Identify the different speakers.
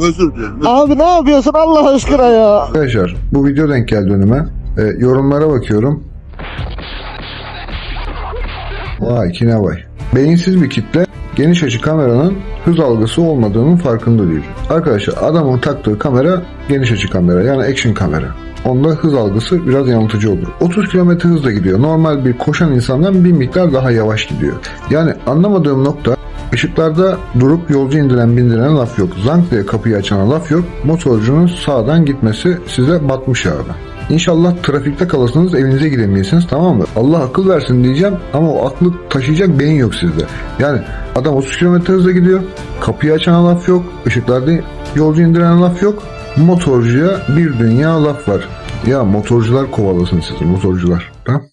Speaker 1: Özür dilerim.
Speaker 2: Abi ne yapıyorsun Allah aşkına ya?
Speaker 3: Arkadaşlar bu video denk geldi önüme. E, yorumlara bakıyorum. Vay kine vay. Beyinsiz bir kitle geniş açı kameranın hız algısı olmadığının farkında değil. Arkadaşlar adamın taktığı kamera geniş açı kamera yani action kamera. Onda hız algısı biraz yanıltıcı olur. 30 km hızla gidiyor. Normal bir koşan insandan bir miktar daha yavaş gidiyor. Yani anlamadığım nokta Işıklarda durup yolcu indiren bindiren laf yok. Zank diye kapıyı açana laf yok. Motorcunun sağdan gitmesi size batmış abi. İnşallah trafikte kalırsınız evinize gidemeyesiniz tamam mı? Allah akıl versin diyeceğim ama o aklı taşıyacak beyin yok sizde. Yani adam 30 km hızla gidiyor. Kapıyı açana laf yok. Işıklarda yolcu indiren laf yok. Motorcuya bir dünya laf var. Ya motorcular kovalasın sizi motorcular. Tamam?